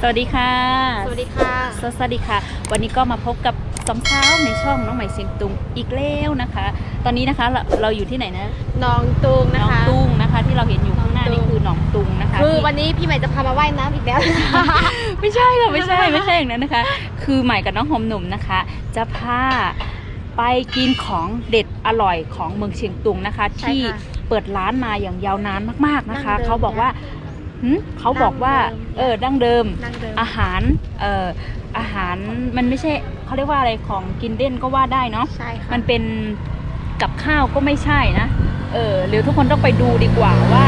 สวัสดีค่ะ สวัสดีค่ะสสวัสดีค่ะ วันนี้ก็มาพบกับสองสาวในช่องน้องใหม่เสียงตุงอีกแล้วนะคะ ตอนนี้นะคะเราเราอยู่ที่ไหนนะน้องตุงนะน้องคะ ตุงนะคะ ที่เราเห็นอยู่ข้างหน้าน้องตุง นี่คือหนองตุงนะคะคือที่วันนี้พี่ใหม่จะพามาว่ายน้ำอีกแล้ว ไม่ใช่ค่ะไม่ใช่ไม่ใช่อย่างนั้นนะคะ คือใหม่กับน้องหอมหนุ่มนะคะ จะพาไปกินของเด็ดอร่อยของเมืองเชียงตุงนะคะ ใช่ที่ค่ะเปิดร้านมาอย่างยาวนานมากๆนะคะ ดั้งเดิม เขาบอกว่า หึเขาบอกว่าดั้งเดิมเออ ดั้งเดิมนั่งเดิม อาหาร เอ่อ อาหารมันไม่ใช่เขาเรียกว่าอะไรของกินเด่นก็ว่าได้เนาะ ใช่ค่ะมันเป็นกับข้าวก็ไม่ใช่นะ เออหรือทุกคนต้องไปดูดีกว่าว่า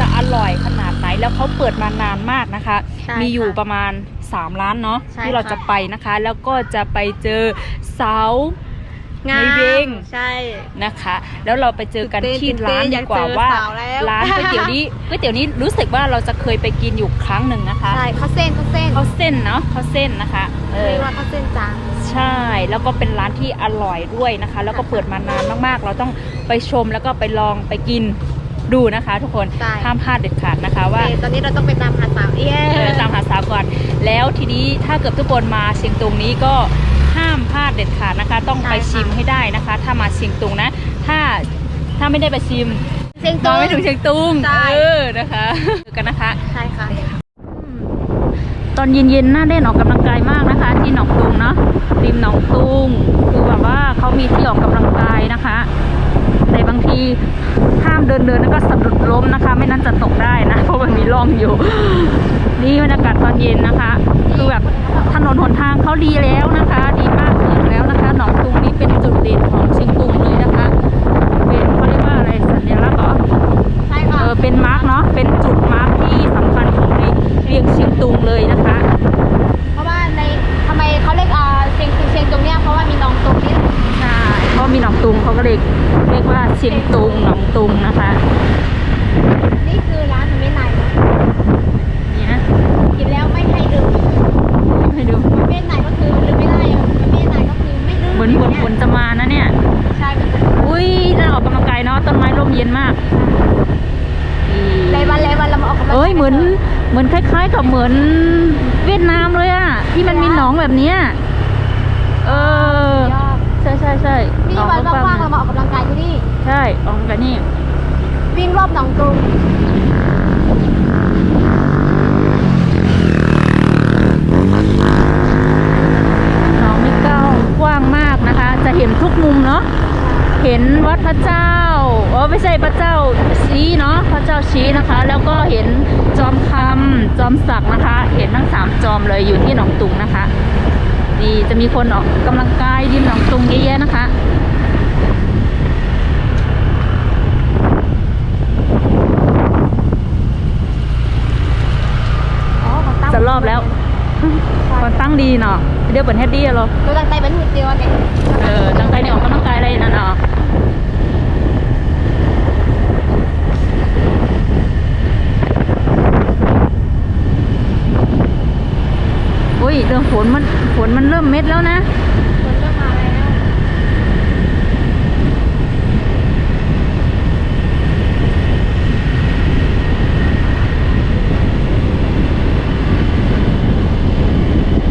จะอร่อยขนาดไหน แล้วเขาเปิดมานานมากนะคะ ใช่มีอยู่ค่ะ ประมาณ 3 ล้านเนาะใช่ที่เราค่ะ จะไปนะคะ แล้วก็จะไปเจอเสา งามในเวงใช่ นะคะ แล้วเราไปเจอกันตื่นเต้นที่ร้านตื่นเต้นดีกว่าอยากเจอว่าสาวแล้วร้านก๋วยเตี๋ยวนี้ก๋วยเตี๋ยวนี้รู้สึกว่าเราจะเคยไปกินอยู่ครั้งหนึ่งนะคะใช่ข้าวเส้นข้าวเส้นเขาเส้นเนาะเขาเส้นนะคะเอเรีอยกว่าข้าวเส้นจางใช่แล้วก็เป็นร้านที่อร่อยด้วยนะคะ แล้วก็เปิดมานานมากๆ เราต้องไปชมแล้วก็ไปลองไปกินดูนะคะทุกคนใช่ห้ามพลาดเด็ดขาดนะคะว่าโอเคตอนนี้เราต้องไปตามหาสาวเย้เออตามหาสาวก่อน แล้วทีนี้ถ้าเกิดทุกคนมาเชียงตุงนี้ก็ ห้ามพลาดเด็ดขาดนะคะ ต้องไปชิมให้ได้นะคะ ถ้ามาเชียงตุงนะ ถ้าถ้าไม่ได้ไปชิมเสียงมาตุงไม่ถึงเชียงตุงใช่เออนะคะเจอกันนะคะใช่ค่ะตอนเย็นๆน่าเล่นออกกำลังกายมากนะคะ ที่หนองตุงเนาะริมหนองตุงคือแบบว่าเขามีที่ออกกำลังกายนะคะแต่บางทีห้ามเดินเดินแล้วก็สะดุดล้มนะคะ ไม่นั้นจะตกได้นะ เพราะมันมีร่องอยู่ นี่บรรยากาศตอนเย็นนะคะ คือแบบถนนหนทางเขาดีแล้วนะคะ ดีมากถึงแล้ว นะคะหนองตุงนี่เป็นจุดเด่นของเชียงตุงเลยนะคะ เป็นเขาเรียกว่าอะไรสัญลักษณ์เหรอใช่เอค่ะอเป็นมาร์กเนาะ เป็นจุดมาร์กที่สำคัญของในเรียงเชียงตุงเลยนะคะ เพราะว่าในทำไมเขาเรียกอ่าเชียงตุงเชียงตุงเนี่ยเพราะว่ามีน้องตุงนี่ใช่เพราะมีหนองตุงเขาก็เลยเรียกว่าเชียงตุงหนองตุงนะคะนี่คือร้านมันไม่นายนะนี่นะกินแล้วไม่ให้ดื่มให้ดูมันไม่นายก็คือลืมไม่ได้ ม่ลืมเหมือนฝนฝนจะมานะเนี่ย ใช่มันอุ้ยน่าออกกำลังกายเนาะต้นไม้ร่มเย็นมากนี่เลยวันเลยวันเรามาออกกำลังกายเอ้ยเหมือนเหมือนคล้าย ๆ กับเหมือนเวียดนามเลยอะที่มันมีหนองแบบเนี้ยเออยอดใช่ใช่ใช่นี่วันว่างๆเรามาออกกำลังกายที่นี่ ใช่ออกกำลังกายนี่วิ่งรอบหนองกรุง หนองนี่ก้ากว้างมากนะคะ จะเห็นทุก มุมเนาะเห็นวัดพระเจ้าเออไม่ใช่พระเจ้าชี้เนาะพระเจ้าชี้นะคะ แล้วก็เห็นจอมคำจอมศักดิ์นะคะ เห็นทั้งสามจอมเลยอยู่ที่หนองตุงนะคะนี่จะมีคนออกกำลังกายริมหนองตุงเยอะแยะนะคะอ๋อของตั้งจะรอบแล้วคนตั้งดีเนาะ เดี๋ยวเปิดเฮดดี้เหรอตัวตั้งใจเป็นหุ่นเดียวเนี่ยเออตั้งใจเนี่ยออกกำลังกายอะไรนั่นเนาะอุ้ยเรื่องฝนมันฝนมันเริ่มเม็ดแล้วนะ คนเริ่มมาแล้ว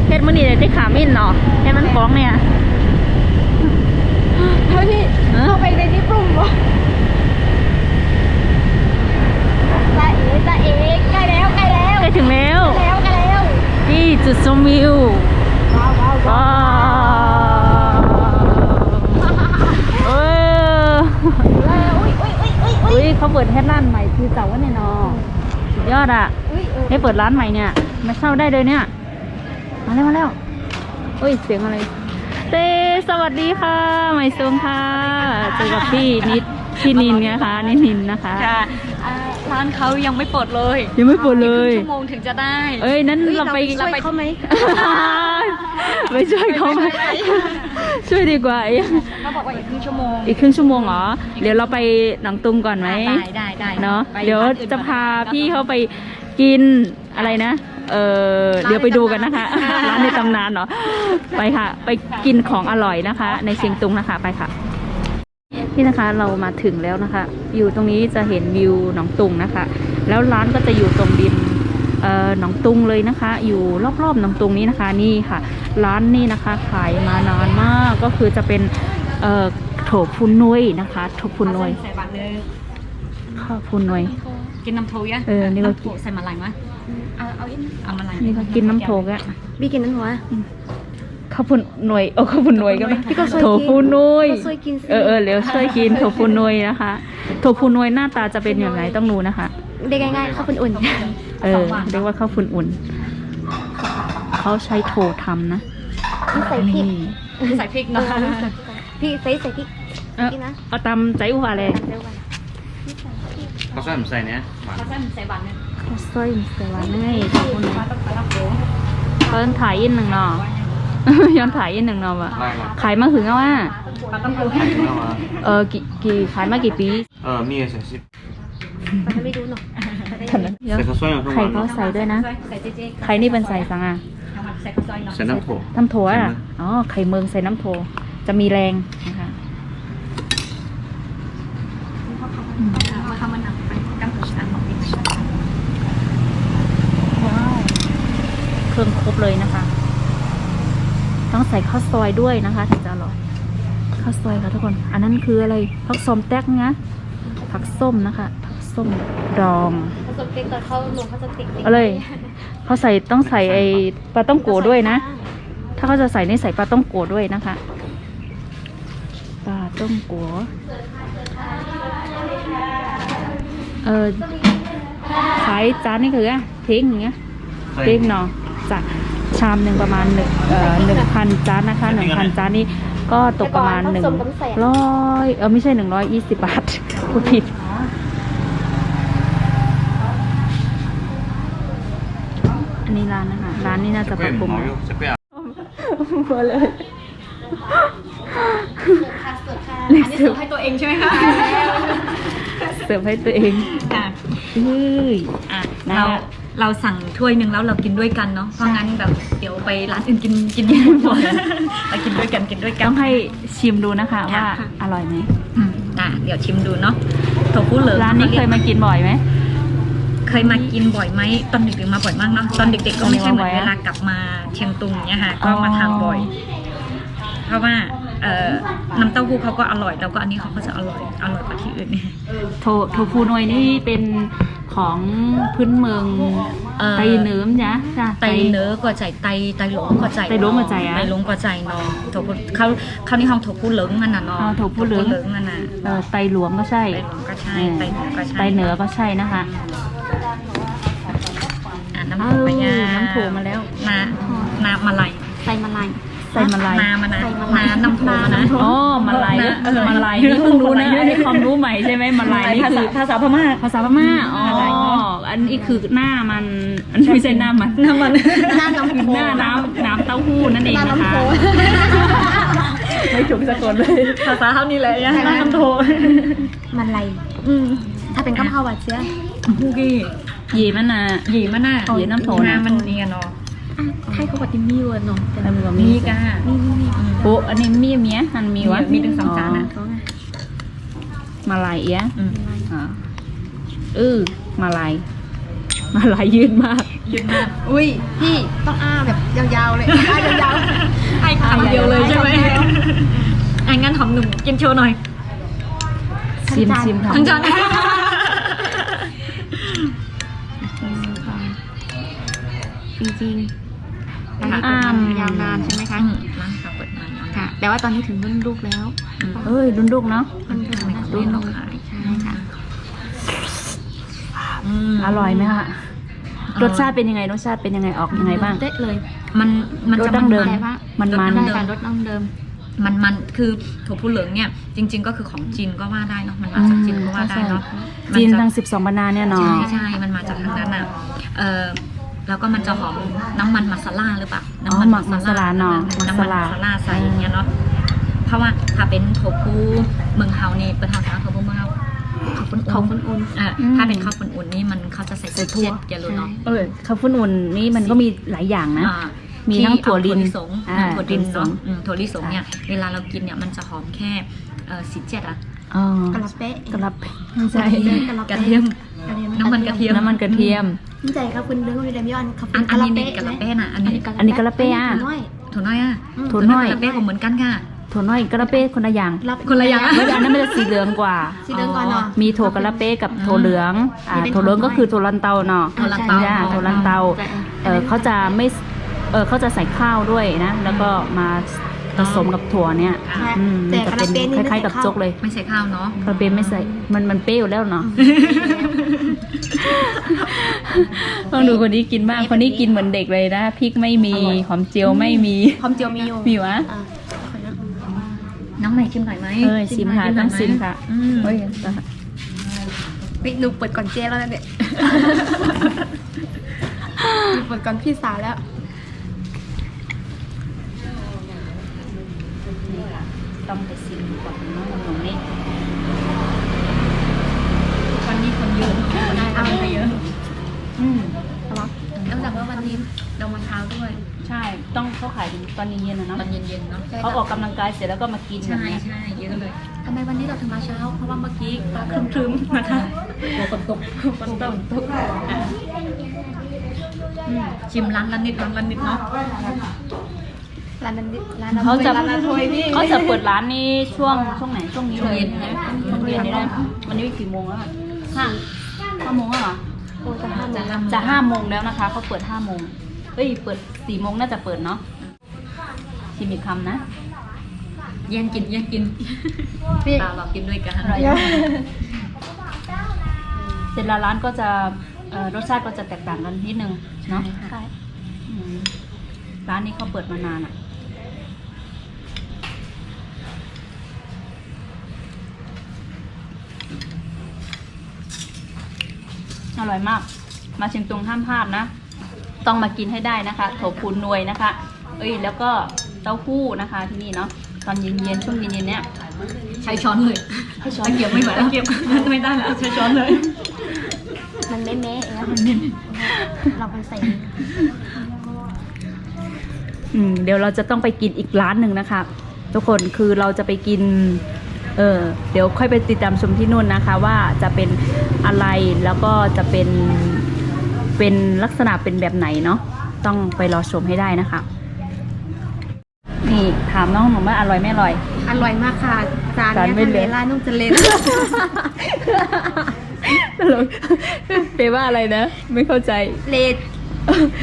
เฮ็ดมื้อนี้ได้ขามิ้นเนาะเฮ็ดมันฟ้องเนี่ย เฮ้ยพี่ เออ เข้าไปในนี้ปรุ่มวะจ้าเอ๋จ้าเอ๋ใกล้แล้วใกล้แล้ว ใกล้ถึงแล้ว ใกล้แล้วใกล้แล้ว ที่จุดชมวิว ว้าวว้าวว้า ว้าวเออ วอุ้ยอุ้ยอุ้ยอุ้ยอุ้ อุ้ ย ยเขาเปิดเฮ็ดร้านใหม่คือเจ้าว่าเนี่ยเนาะสุดยอดอะ อุ้ยเออให้เปิดร้านใหม่เนี่ย มาเช่าได้เลยเนี่ย มาแล้วมาแล้วอุ้ย เสียงอะไร เต้สวัสดีค่ะ ใหม่ซูงค่ะเจอกับพี่นิดพี่นินเนี่ยค่ะนินินนะคะค่ะอ่าร้านเขายังไม่เปิดเลย ยังไม่เปิดเลยอีกครึ่งชั่วโมงถึงจะได้ เอ้ยนั้นเราไปเราไปเขาไหมไปช่วยเขาไหมช่วยดีกว่าเขาบอกว่าอีกครึ่งชั่วโมงอีกครึ่งชั่วโมงเหรอเดี๋ยวเราไปหนองตุงก่อนไหมได้ได้ได้เนาะไปเดี๋ยวร้นอื่นจะพาก่อนพี่เขาไป กินอะไรนะ เออเดี๋ยวไปดูกันนะคะ ร้านในตำนานเนาะไปค่ะ ไปกินของอร่อยนะคะ ในเชียงตุงนะคะไปค่ะนี่นะคะเรามาถึงแล้วนะคะ อยู่ตรงนี้จะเห็นวิวหนองตุงนะคะ แล้วร้านก็จะอยู่ตรงริมเอ่อหนองตุงเลยนะคะ อยู่รอบๆหนองตุงนี้นะคะนี่ค่ะ ร้านนี้นะคะขายมานานมากก็คือจะเป็นเอ่อโถพุนนุยนะคะโถพุนนุยใส่บาทนึง ข้าวพุนนุยกินน้ำโถยะเออนี่ก็ำโถใส่มาลายมั้ยเอาเอาอีกเอามาลายนี่ก็กินน้ำโถกอะบีกินนั้นหัว ข้าวพุนนุยโอ้ข้าวพุนนุยก็ได้พี่ก็ช่วยกินโถพุนนุยก็ช่วยกินสิ เออเออเดี๋ยวช่วยกินโถพุนนุยนะคะโถพุนนุยหน้าตาจะเป็นอย่างไรต้องดูนะคะ เด็กง่ายๆข้าวปุ้นอุ่นเออเรียกว่าข้าวฝุ่นอุ่น เขาใช้โถทำนะใส่พริกนี่ใส่พริกเนาะพี่ใส่ใส่พริกเออพริกนะเอาตำใจอัวเลยเร็วกันเขาใส่ผมใส่เนี้ยหวานเขาใส่ใส่บาทนึงข้าวซอยเสวาให้ขอบคุณนะเพิ่นถ่ายอินหนึ่งเนาะ ย้อนถ่ายอินหนึ่งเนาะวะไล่มาขายมาถึงแล้วว่าปลาต้องโถใส่เข้ามาเออกี่กี่ขายมากี่ปีเออมีใส่ซิปมันจะไม่ดูหน่อยเดี๋ยวใส่ข้าวซอยหน่อยไข่เขาใส่ด้วยนะใส่เจ๊เจ๊ไข่นี่เป็นใส่สังอะใส่ข้าวซอยเนาะใส่น้ำโถน้ำโถอะอ๋อไข่เมืองใส่น้ำโถจะมีแรงนะคะ มาทำมันหนักไปกั้งโถอันของพี่ ว้าวเค รื่องครบเลยนะคะ ต้องใส่ข้าวซอยด้วยนะคะถึงจะอร่อยข้าวซอยค่ะทุกคน อันนั้นคืออะไรผักส้มแตกนะผักส้มนะคะผักส้มดองผสมเต็กก่อนเขาลงผสมเต็กเอาเลยเขาใส่ต้องใส่ไอปลาต้องโกด้วยนะ ถ้าเขาจะใส่นี่ใส่ปลาต้องโกด้วยนะคะปลาต้องโกเออขายจานนี่คืออะทิ้งอย่างเงี้ยเล็กเนาะ จะชามหนึ่งประมาณหนึ่งเอ่อหนึ่งพันจานนะคะหนึ่งพันจานนี้ก็ตกประมาณหนึ่งร้อยเออไม่ใช่หนึ่งร้อยยี่สิบบาทพูดผิดอันนี้ร้านนะคะร้านนี้น่าจะปเพื่รัอนบปรุงหมออยู่จะเปรี้ยวมาเลยค่ะสดค่ะอันนี้เสิร์ฟให้ตัวเองใช่ไหมคะเสิร์ฟให้ตัวเองค่ะเฮ้ยอะนะเรา เราสั่งถ้วยหนึ่งแล้วเรากินด้วยกันเนาะเพราะงั้นแบบเดี๋ยวไปร้านอื่นกินกินไม่หมดเรากินด้วยกันกินด้วยกันต้องให้ชิมดูนะคะ ว่าค่ะอร่อยไหมอืมอะเดี๋ยวชิมดูเนาะโถฟูเหลืองร้านนี้เคยมากินบ่อยไหมเคยมากินบ่อยไหมตอนเด็กๆมาบ่อยมากเนาะตอนเด็ก ๆ ก็ไม่ใช่เหมือนตอนเด็กๆเวลากลับมาเชียงตุงเนี่ยค่ะอ๋ก็อมาทานบ่อย เพราะว่าเอ่อน้ำเต้าหู้เขาก็อร่อย แล้วก็อันนี้เขาก็จะอร่อยอร่อยกว่าที่อื่นโทโทฟูนวยนี่เป็น ของพื้นเมืองเอ่อ ไตเหนือมจ้ะจ้ะ ไตเนื้อก็ใจไตไตหลงก็ใจไตหลงก็ใจอะไตหลงก็ใจเนาะโถพูเขาเขานี่ห้องโถพูเหลิงนั่นน่ะเนาะอ๋อโถพูเหลิงโถพูนั่นน่ะเออไตหลวงก็ใช่ ไตหลวงก็ใช่เออไตเหนือก็ใช่ไตเหนือก็ใช่นะคะ อะน้ำโถไปย่าเออน้ำโถมาแล้วนานามาลายใส่มาลาย ใส่มาลายนามานะนาน้ำโถนะอ๋อมาลายนะเออมาลายนี่เพิ่งรู้นะอันนี้ความรู้ใหม่ใช่ไหมมาลายนี่ภาคืษาอภาษาพม่าภาษาพม่าอ๋อมาลายเนอะอันนี้คือหน้ามันอันนี้ไม่ใช่หน้ามันน้ำมันหน้าน้ำโพหน้าน้ำน้ำเต้าหู้นั่นเองหน้านะน้ำคะโพไม่ถูกสะกดเลยภาษาเขานี่แหละย่าน้ำโถมันไรอืมถ้าเป็นกะเพราหวานเชื้อฮูกี้หยีมันน่ะหยีมันน่ะหยีน้ำโถนะมันนี่กันเนาะอะ ไทยเขาบอกดิมีเวอร์เนาะแต่แล้วมันก็มีมีก้านี่นี่นี่โอ้อันนี้มีเมียอันมีวะมีถึงสองจานนะเขาไงมาลายเอียอืมอ่าเออมาลายมาลายยืนมากยืนมาก อุ้ยพี่ต้องอ้าแบบยาวๆเลยอ้ายาวไอ้คำเดียวเลยใช่ไหมไอ้งั้นหอมหนุ่มกินโชว์หน่อยๆชิมชิมทั้งจานจริงๆ ร้านนี้เปิดมายาวนานใช่ไหมคะร้านเขาเปิดมาเนาะค่ะ แต่ว่าตอนนี้ถึงรุ่นลูกแล้วเอ้ยรุ่นลูกเนาะ มันทำไมเขาเรียกเราขายใช่ค่ะอร่อยไหมคะรสชาติเป็นยังไงรสชาติเป็นยังไงออกยังไงบ้าง เด็ดเลยมันมันรสจะดั้งเดิมแต่ว่ามันมันได้ค่ะรสน้ำเดิม มันมันคือถั่วพูเหลืองเนี่ย จริง ๆ ก็คือของจีนก็ว่าได้เนาะมันมาจากจีนก็ว่าได้เนาะจีนมัทั้จะงสิบสองบรรณาเนี่ยเนาะใช่ใช่ มันมาจากทางนั้นอะ เออ แล้วก็มันจะหอมน้ำมันมาซาล่าหรือเปล่าอ๋อน้ำหมักมาสลาเนาะน้ำมันมาซาล่าใส่อย่างเงี้ยเนาะ เพราะว่าถ้าเป็นโถฟูเมืองเฮานี่เป็นทางสารโถฟูเมืองเฮาข้าวปุ้นเขาอุ่นคนอุ่นเออถ้าเป็นข้าวปุ้นอุ่นนี่มันเขาจะใส่ใส่ถั่วเจ็ดอย่าลืมเนาะเออข้าวฟุ้นอุ่นนี่มันก็มีหลายอย่างนะ อ่ามีทั้งถั่วลิน ที่เอาถั่วลิสงอ่าอ่าถั่วลินถั่วลิสง เนาะอืมถั่วลิสงเนี่ยเวลาเรากินเนี่ยมันจะหอมแค่เออสีเจ็ดอะอ๋อกระลับเป๊ะกระลับไม่ใช่กระลับกระเทียม กระเทียมน้ำมันกระเทียม น้ำมันกระเทียม ใจครับคุณเรื่องวิลเลียมยอนเขาเป็อันนกะอันลานี้เป๊ะกะละไหมเป้น่ะอันนี้อันนี้กะละเป้อะอันนี้น้อยถั่วน้อยอะถั่วน้อยกะละเป้ก็เหมือนกันค่ะถั่วน้อยกระเป้คนละอย่างรับคนละอย่างไม่ได้อันนั้นมันจะสีเหลืองกว่าสีเหลืองก่อนเนาะมีถั่วกระเป้กับถั่วเหลืองอ่านี่เป็นถั่วเหลืองถั่ก็วน้อยคือถั่วลันเตาเนาะถั่วลันเตาใช่ถั่วลันเตาเออเขาจะไม่เออเขาจะใส่ข้าวด้วยนะ แล้วก็มา ผสมกับถั่วเนี่ยใช่อืมแต่มันจะกะเป็ลานเป้นี่คล้ายๆกับจกเลยไม่ใส่ข้าวเนาะกระเป้ไม่ใส่ มันมันเปรี้ยวแล้วเนาะต้องดูคนนี้กินบ้างคนนี้กินเหมือนเด็กเลยนะพริกไม่มีหอมเจียวไม่มีความเจียวมีอยู่มีวะอะน้องใหม่ชิมหน่อยไหมเอ้ยซิมค่ะหน่ต้ยองไหซิมค่ะอืมเฮ้ยเฮ้ยหนูเปิดก่อนเจ๊แล้วนะเนี่ยหนูเปิดก่อนพี่สาวแล้ว ต้องไปซิมก่อนเนาะหนูนี่วันนี้คนเยอะคนได้เอาไปเยอะ อืมเนื่องจากว่าวันนี้เรามาเช้าด้วย ใช่ ต้องเขาขายถึงตอนเย็นๆนะตเนาะอนเย็นๆเนาะเขาออกกำลังกายเสร็จแล้วก็มากินแบบใช่เนี้ยใช่เยอะเลยทำไมวันนี้เราถึงมาเช้า เพราะว่าเมื่อกี้ฟ้าครึ้มๆนะคะฝนตกฝนตกตกอืมชิมร้านละนิดร้านละนิดเนาะ ร้านนั้นดิร้านเขาจะร้านนั้นถ้วยพี่เขาจะเปิดร้านนี้ช่วงช่วงไหนช่วงนี้ช่วงเลยเย็นใช่นะไหมช่วงเย็นนี่นะวันนี้กี่โมงแล้วอะห้าห้าโมงแล้วเหรอโอ้จะห้าโมงจะห้าโมงแล้วนะคะเขาเปิดห้าโมงเอ้ยเปิดสี่โมงน่าจะเปิดเนาะชิมอีกคำนะแย่งกินแย่งกินพี่ตาเรากินด้วยกันอร่อยเสร็จแล้วร้านก็จะเอ่อรสชาติก็จะแตกต่างกันนิดนึงเนาะใช่อืมร้านนี้เขาเปิดมานานอะ อร่อยมาก มาเชียงตุงห้ามพลาดนะ ต้องมากินให้ได้นะคะโถพูนนวยนะคะ เอ้ยแล้วก็เต้าหู้นะคะที่นี่เนาะตอนเย็นๆช่วงเย็นๆเนี้ยใช้ช้อนเลยให้ช้อนตะเกียบไม่ไหวแล้วเกียบไม่ได้แล้วใช้ช้อนเลย มันเละๆอย่างเงี้ยเราไปใส่อืมเดี๋ยวเราจะต้องไปกินอีกร้านหนึ่งนะคะ ทุกคนคือเราจะไปกิน เออเดี๋ยวค่อยไปติดตามชมที่นู่นนะคะ ว่าจะเป็นอะไรแล้วก็จะเป็นเป็นลักษณะเป็นแบบไหนเนาะต้องไปรอชมให้ได้นะคะ นี่ถามน้องหนูว่าอร่อยไม่อร่อย อร่อยมากค่ะ จานจานเนี้ยไม่ทะเหลืเลอล่าดนุ่มจะเลนตลกเปลว่าอะไรนะ ไม่เข้าใจ เลน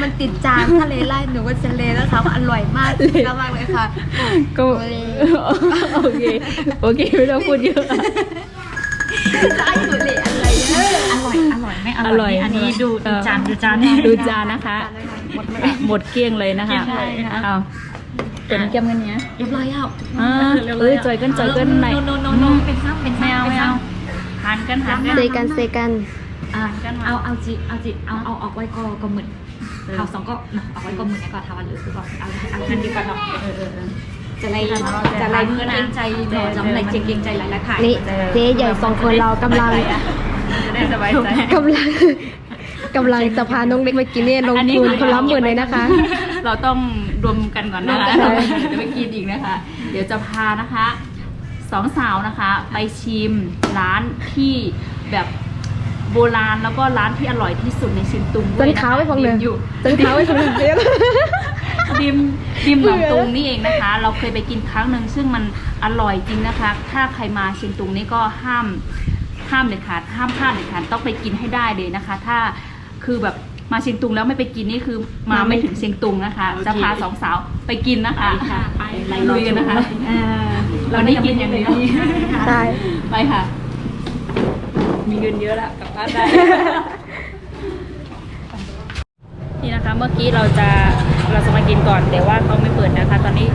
มันติดจานทะเลล่าดหนูก็จะเลนแล้วค่ะว่าอร่อยมากเลนมากเลยค่ะก็โอ้ยโอเคโอเคไม่ต้องพูดเยอะล่าดอยู่เลนอะไรเนี่ยอร่อยอร่อยไม่ออร่ร่ออยยอันนี้ดูเอดูอจานดูจานดูจานนะคะหมดเลยหมดเกลี้ยงเลยนะคะใช่ค่ะเอาเป็นแก้มกันเนี้ยเรียบร้อยแล้วอ่าเอ้ยจอยกันจอยกันไหนโนโนโนเป็นซ้ำเป็นไม่ซ้ำเอาเป็นไม่ซ้เอาทานกันทานกันเซกันเซกันำอ่ากันมาเอาเอาจิเอาจิเอาเอาออกไว้ก็ก็หมื่น เขาสองก็เอาไว้ก็หมื่นแล้วก็ทาวันเหลือคือก่อนเอาเอาเงินดีกว่าเนาะเออเออเออจะไรจะไรเกรงใจเนาะจะไรเกรงใจหลายหลายขายนี่เจ๊ใหญ่สองคนเรากำลังจะได้สบายใจกำลังกำลังจะพาน้องเล็กไปกินเนี่ยลงทุนคนละหมื่นเลยนะคะ เราต้องรวมกันก่อนนะคะใช่เดี๋ยวไปกินอีกนะคะ เดี๋ยวจะพานะคะสองสาวนะคะ ไปชิมร้านที่แบบ โบราณแล้วก็ร้านที่อร่อยที่สุดในเชียงตุงจนเท้าไว้ของเหนืออยู่จนเท้าไว้ของเหนือดิมดิมหนองตุงนี่เองนะคะ เราเคยไปกินครั้งหนึ่งซึ่งมันอร่อยจริงนะคะ ถ้าใครมาเชียงตุงนี่ก็ห้ามห้ามเด็ดขาดห้ามพลาดเด็ดขาดต้องไปกินให้ได้เลยนะคะ ถ้าคือแบบมาเชียงตุงแล้วไม่ไปกินนี่คือมาไม่ถึงเชียงตุงนะคะ จะพาสองสาวไปกินนะคะไปลุยกันนะคะ วันนี้กินอย่างเดียว ใช่ ไปค่ะ มีเงินเยอะแล้วกลับบ้านได้ นี่นะคะเมื่อกี้เราจะเราจะมากินก่อนแต่ว่าเขาไม่เปิดนะคะ ตอนนี้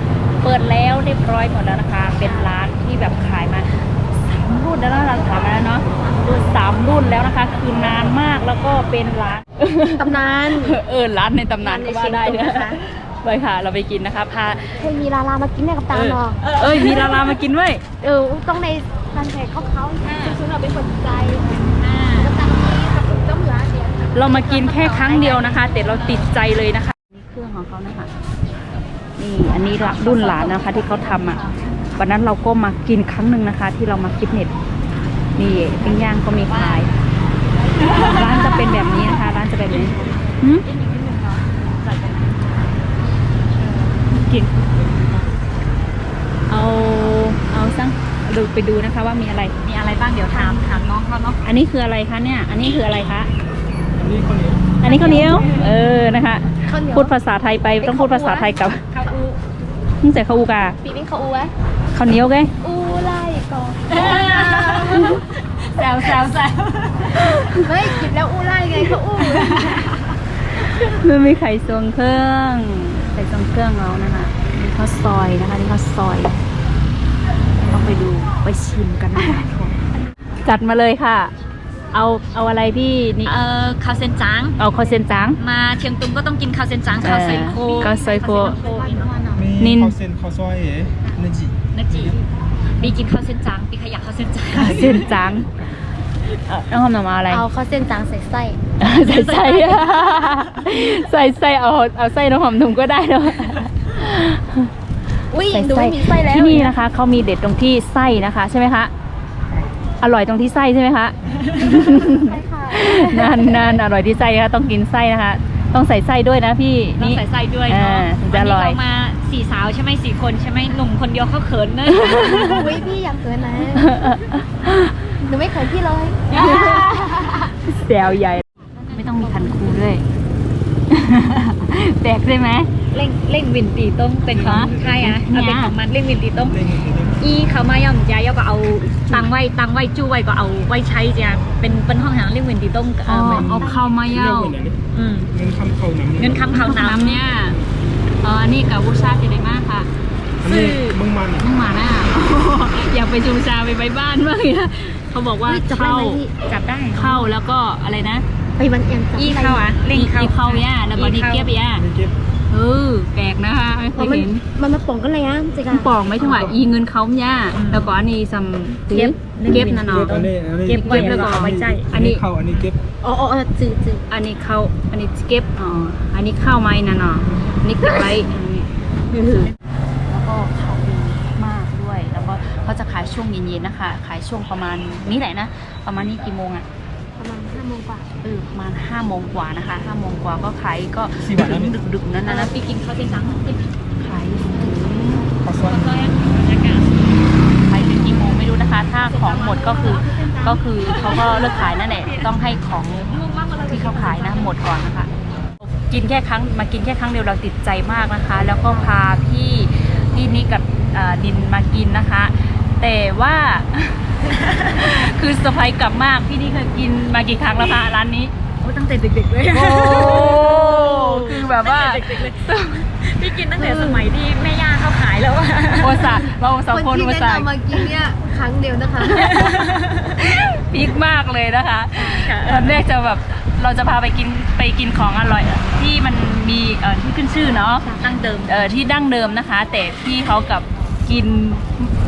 เปิดแล้วเรียบร้อยหมดแล้วนะคะ เป็นร้านที่แบบขายมาสามรุ่นแล้วนะเราถามมาแล้วเนาะรุ่นสามรุ่นแล้วนะคะ คือนานมากแล้วก็เป็นร้าน ตำนาน เออร้านในตำนานก็ว่าได้เนร้านในเชียงตุงอะนะคะ ไปค่ะเราไปกินนะคะพาเคยมีดารามากินเนี่ยกับตาเออเนาะเอ้ยมีดารามากินด้วยเออ ต้องใน แฟนเพจเขาเขาซึ่งเราเป็นคนใจแล้วตอนนี้กับต้องร้านเดียวเรามากินแค่ครั้งเดียวนะคะ แต่เราติดใจเลยนะคะนี่เครื่องของเขานะคะนี่อันนี้ละรุ่นหลานนะคะ ที่เขาทำอะวันนั้นเราก็มากินครั้งหนึ่งนะคะ ที่เรามาฟิตเนสนี่ปิ้งย่างก็มีขาย ร้านจะเป็นแบบนี้นะคะ ร้านานจะแบบไหนหืมกินเอาเอาซัง ดูไปดูนะคะว่ามีอะไร มีอะไรบ้างเดี๋ยวถามถามน้องเขาเนาะอันนี้คืออะไรคะเนี่ย อันนี้คืออะไรคะ อันนี้ข้าวเหนียวเออนะคะข้าวเหนียวพูดภาษาไทยไปต้องพูดภาษาไทยกับข้าวอูมึงใส่ข้าวอูกาปีนี้เขาอู้ไหมข้าวเหนียวไงอู้ไล่ก่อนแซวแซวแซวเฮ้ยกินแล้วอู้ไล่ไงเขาอู้มันมีไข่ทรงเครื่องไข่ทรงเครื่องแล้วนะคะนี่ข้าวซอยนะคะนี่ข้าวซอย ต้องไปดูไปชิมกันนะคะทุกคนจัดมาเลยค่ะ เอาเอาอะไรพี่นี่เอ่อข้าวเส้นจางเอาคอเซนจังมาเชียงตุงก็ต้องกินข้าวเส้นจางข้าวใส่โคเออข้าวใส่โคข้าวเส้นโคอีกเนาะมีนินข้าวเส้นข้าวซอยเอ๋นจินะจีปีกินข้าวเส้นจางปีขยะข้าวเส้นจางคอเซนจังเอ่อน้องหอมหน่อมาอะไรเอาข้าวเส้นจางใส่ไส้ใส่ไส้ใส่ไส้เอาเอาไส้น้องหอมหนุ่มก็ได้เนาะ อุ้ยใส่ดูไส้ไม่มีไส้แล้วที่นี่นะคะเขามีเด็ดตรงที่ไส้นะคะใช่ไหมคะอร่อยตรงที่ไส้ใช่ไหมคะใช่ค่ะนานนานอร่อยที่ไส้ค่ะต้องกินไส้นะคะ ต้องใส่ไส้ด้วยนะพี่ต้องนี่ ใส่ไส้ด้วยเนาะอ่าถึงจะวันอร่นี้อย เรามาสี่สาวใช่ไหมสี่คนใช่ไหมหนุ่มคนเดียวเขาเขินนะอุ้ยพี่อยากเกินนะหนูไม่เคยพี่เลย แซวใหญ่ ไม่ต้องมีคันคูด้วย แปลกใช่ไหมเร่งเร่งวินตีต้มเป็นของฮะใครอะเอาเป็นเนี่ยของมันเร่งวินตีต้มเล่งอีเขามาย่อมใจย่อก็เอาตังไว้ตังไว้จู้ไว้ก็เอาไว้ใช้จ้ะเป็นเป็นห้องหางเร่งวินตีต้มอ๋อเหมือนเอาเข้ามาเรื่องเย่าเหมือนอันนี้อืมเงินคำเขาน้ำเงินคำเขาน้ำเนี่ยเอออันนี้กับวูชาเจไดมากค่ะอันนี้เมืองมันมึงมาหน้าอยากไปจูชาไปไปบ้านบ้างเนี่ยเขาบอกว่าอุ๊ยจับได้เข้าไหมพี่จับได้เข้าแล้วก็อะไรนะ ไปมันเอียงจับอีเข้าอะเร่งเข้าอีเข้าย่าแล้วก็นี่เก็บย่ามีเก็บเออแปลกนะคะไม่เคเพราะยมันเห็นมันมาป่องกันเลยอะจิกมันปอกไหมถึงว่าอีเงินเขาย่าแล้วก็อันนี้ซัมเก็บเก็บนะเนาะอันนี้อันนี้เก็บไว้แล้วก็เอาไว้ใจอันนี้เข้าอันนี้เก็บอ๋ออ๋อจืดจืดอันนี้เข้าอันนี้เก็บอ๋ออันนี้เข้าไหมนะเนาะอันนี้เก็บไว้อันนี้แล้วก็ขายดีมากด้วย แล้วก็เขาจะขายช่วงเย็นๆนะคะ ขายช่วงประมาณนี้แหละนะ ประมาณนี้กี่โมงอะประมาณห้า โมงกว่าเออประมาณห้าโมงกว่านะคะห้าโมงกว่าก็ขายก็สี่บาทนะเนี่ยดึกๆนั่นนะนะปีกินข้าวเส้นจังกินขายถึงข้าวซอยข้าวซอยบรรยากาศขายถึงกี่โมงไม่รู้นะคะ ถ้าของหมดก็คือก็คือเขาก็เลิกขายนั่นแหละต้องให้ของที่เขาขายนะหมดก่อนนะคะ กินแค่ครั้งมากินแค่ครั้งเดียวเราติดใจมากนะคะ แล้วก็พาพี่พี่นิกกับเอ่อดินมากินนะคะ แต่ว่า คือเซอร์ไพรส์กลับมากพี่นี่เคยกินมากี่ครั้งแล้วคะร้านนี้โอ้ตั้งแต่เด็กๆเลยโอ้คือแบบว่าเด็กๆเลยพี่กินตั้งแต่สมัยที่แม่ย่าเขาขายแล้วอะโอซาเราสองคนคนที่โอแนะซานำมากินเนี่ยครั้งเดียวนะคะ พีคมากเลยนะคะ ตอนแรกจะแบบเราจะพาไปกินไปกินของอร่อย ที่มันมีเอ่อที่ขึ้นชื่อเนาะตั้งเดิม เอ่อที่ดั้งเดิมนะคะ แต่พี่เขากับกิน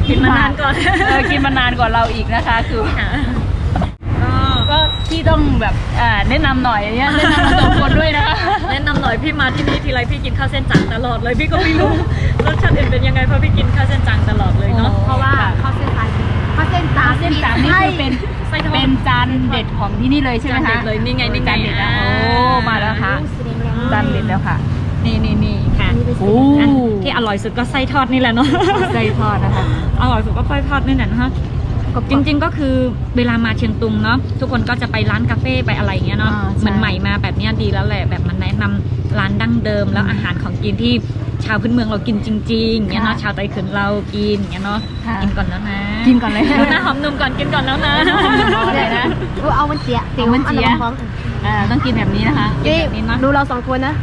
กินมานานก่อนเออกินมานานกว่าเราอีกนะคะ คือก็ก็พี่ต้องแบบอ่าแนะนำหน่อยเนี่ยแนะนำเราสองคนด้วยนะคะแนะนำหน่อยพี่มาที่นี่ทีไรพี่กินข้าวเส้นจังตลอดเลยพี่ก็ไม่รู้รสชาติอื่นเป็นยังไงเพราะพี่กินข้าวเส้นจังตลอดเลยเนาะโอ้เพราะว่าข้าวเส้นจางข้าวเส้นจางเส้นจางนี่คือเป็นไส้ทอดเป็นจานเด็ดของที่นี่เลยใช่ไหมจานเด็คะดเลยนี่ไงนี่ไงจานเด็ดแล้วโอ้มาแล้วค่ะสีแดงๆจานเด็ดแล้วค่ะ นี่นี่นี่ค่ะโอ้อะที่อร่อยสุดก็ไส้ทอดนี่แหละเนาะไส้ทอดนะคะอร่อยสุดก็ไส้ทอดนี่แหละนะคะจริงๆก็คือเวลามาเชียงตุงเนาะทุกคนก็จะไปร้านกาแฟไปอะไรอย่างเงี้ยเนาะอ่าใช่เหมือนใหม่มาแบบเนี้ยดีแล้วแหละแบบมันแนะนำร้านดั้งเดิม แล้วอาหารของกินที่ชาวพื้นเมืองเรากินจริงๆอย่างเงี้ยเนาะค่ะชาวไต้เขินเรากินอย่างเงี้ยเนาะค่ะกินก่อนแล้วนะกินก่อนเลยดูหน้าหอมนุ่มก่อนกินก่อนแล้วนะเอาอะไรนะเอาเอามันเจียเอามันเจี๋ยอันนั้นฟ้องอ่าต้องกินแบบนี้นะคะนี่แบบนี้เนอะดูเราสองคนนะ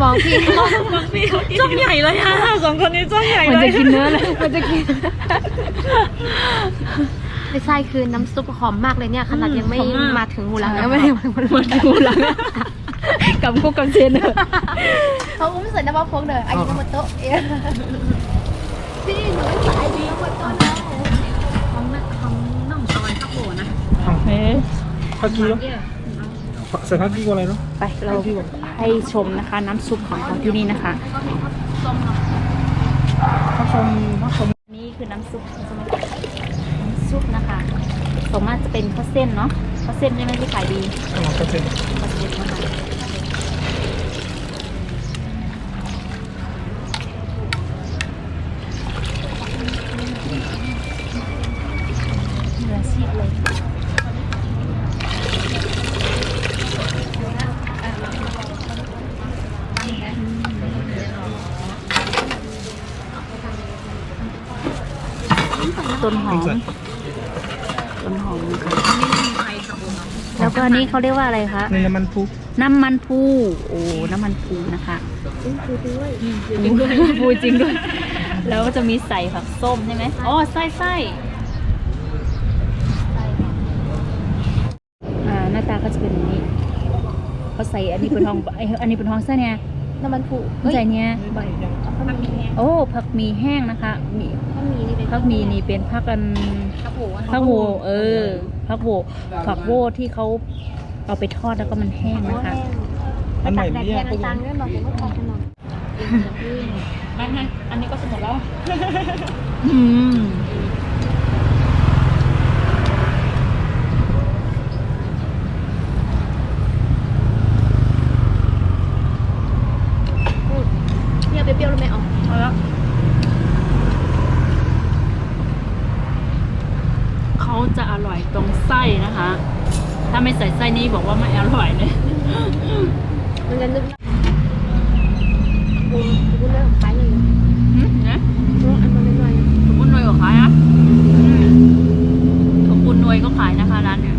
บอกพี่จ้องใหญ่เลยค่ะสองคนนี้จ้องใหญ่เหมันเลจะยกินเนื้อเลยมันจะกินไม่ใช่คือน้ำซุปหอมมากเลยเนี่ยขนาดยังไม่มาถึงหูหลังยังไม่ได้มาถึงหูหลังมันดูหลังกับพวกกับเชนเนอร์ เขาอุ้มใส่น้ำมันพกเด้ออายุน้ำมันโต๊ะเองพี่หนูไม่ใส่อายุน้ำมันโต๊ะแล้วของของน้องซอยข้าวโพดนะเอ๊ะผักกีเนาะใส่ผักกีกว่าอะไรเนาะไปเรา ให้ชมนะคะน้ำซุปของเขาที่นี่นะคะผักชมผักชมนี่คือน้ำซุปใช่ไหมน้ำซุปนะคะสมมติจะเป็นข้าวเส้นเนาะข้าวเส้นใช่ไหมที่ขายดีอ๋อเปอร์เซ็นข้าวเส้น ต้นหอม Exakt. ต้นหอมนะคะแล้วก็อันนี้เขาเรียกว่าอะไรคะ Nej, men på. น้ำมันพูโอ้ น้ำมันพูนะคะพูจริงด้วยพูจริงด้วย แล้วก็จะมีใส่ผักส้มใช่ไหมอ๋อไส้ไส้อ่าหน้าตาก็จะเป็นอย่างนี้เขาใส่อันนี้เป็นทองไออันนี้เป็นทองไส้เนี่ยน้ำมันผุเขาใส่เนี่ย ข้าวมีแห้งโอ้ผักหมีแห้งนะคะมีข้าวมีนี่เป็นผักหมีนี่เป็นผักกันข้าวโพดผักโวเออผักโวผักโวที่เขาเอาไปทอดแล้วก็มันแห้งนะคะมันใหม่ไม่แยกตังค์ด้วยบอกผมว่าตังค์ขนมไม่ไม่อันนี้ก็สมดแล้ว อืม เนี่ยเปรี้ยวๆรู้ไหมอ๋อ เอาละเขาจะอร่อยตรงไส้นะคะ ถ้าไม่ใส่ไส้ นี่บอกว่าไม่อร่อยเลยมันจะนึกกูเลิกขายเลย หืมนะ อันมันน้อย ขอบคุณหน่วยก็ขายนะขอบคุณหน่วยก็ขายนะคะร้านเนี้ย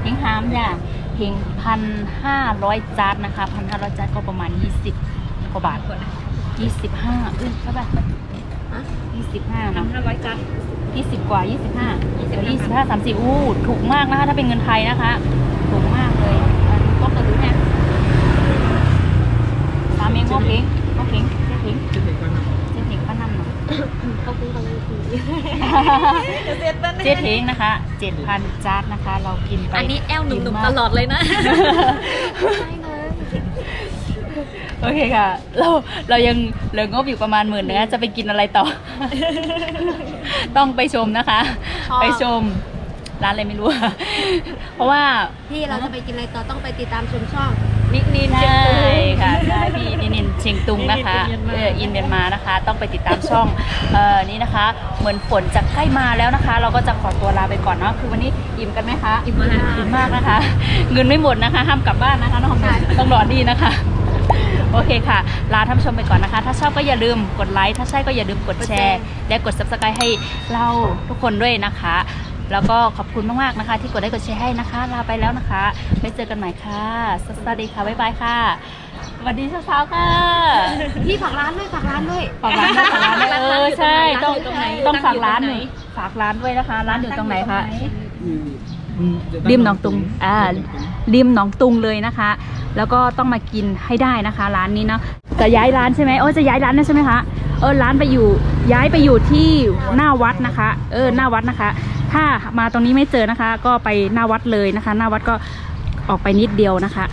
เพลงฮามจ้ะเพลงพันห้าร้อยจานนะคะพันห้าร้อยจานก็ประมาณยี่สิบกว่าบาท ยี่สิบห้าเออใช่ป่ะยี่สิบห้าเนอะห้าร้อยจัดยี่สิบกว่ายี่สิบห้ายี่สิบห้าสามสิบอู้ถูกมากนะคะ ถ้าเป็นเงินไทยนะคะ ถูกมากเลยอะดูโต๊ะกระดูเนี่ยสามเองโอเคโอเคเจ๊ถิงเจ๊ถิงป้านำหน่อยๆเขาคุ้มกันเลยทีเจ๊ถิงนะคะเจ็ดพันจานนะคะ เรากินไป อันนี้แอลหนุ่มกิๆมากตลอดเลยนะใช่เลย โอเคค่ะ เราเรายังเหลืองบอยู่ประมาณหมื่นนะจะไปกินอะไรต่อ ต้องไปชมนะคะ ชอบ ไปชมร้านอะไรไม่รู้ เพราะว่า พี่เราจะไปกินอะไรต่อต้องไปติดตามชมช่องนิกนินใชเชียงตุง่ค่ะใช่พี่นินินเชียงตุงนะคะนินินเมียนมา เอออินเมียนมานะคะ ต้องไปติดตามช่องเอ่อนี่นะคะ เหมือนฝนจะใกล้มาแล้วนะคะ เราก็จะขอตัวลาไปก่อนเนาะคือวันนี้อิ่มกันไหมคะอิ่มมาก อิ่มมากนะคะ เงินไม่หมดนะคะ ห้ามกลับบ้านนะคะน้องหอมต้องรอดีนะคะ โอเคค่ะ ลาท่านผู้ชมไปก่อนนะคะ ถ้าชอบก็อย่าลืมกดไลค์ ถ้าใช่ก็อย่าลืมกดแชร์ และกด subscribe ให้เราทุกคนด้วยนะคะ แล้วก็ขอบคุณมากๆนะคะ ที่กดได้กดแชร์ให้นะคะ ลาไปแล้วนะคะไว้เจอกันใหม่ค่ะ สวัสดีค่ะ บ๊ายบายค่ะสวัสดีเช้าๆค่ะ พี่ฝากร้านด้วยฝากร้านด้วยฝากร้านด้วยฝากร้านด้วยเออใช่ ต้องร้านอยู่ตรงไหนต้องฝากร้านตั้หงอยู่น่อยตรงไหนฝากร้านด้วยนะคะ ร้านอยู่ตรงไหนคะ Mm, ริมหนองตุงอ่าริมหนองตุงเลยนะคะ แล้วก็ต้องมากินให้ได้นะคะ ร้านนี้เนาะจะย้ายร้านใช่ไหมโอ้จะย้ายร้านนะใช่ไหมคะเออร้านไปอยู่ย้ายไปอยู่ที่หน้าวัดนะคะ เออหน้าวัดนะคะ ถ้ามาตรงนี้ไม่เจอนะคะ ก็ไปหน้าวัดเลยนะคะ หน้าวัดก็ออกไปนิดเดียวนะคะ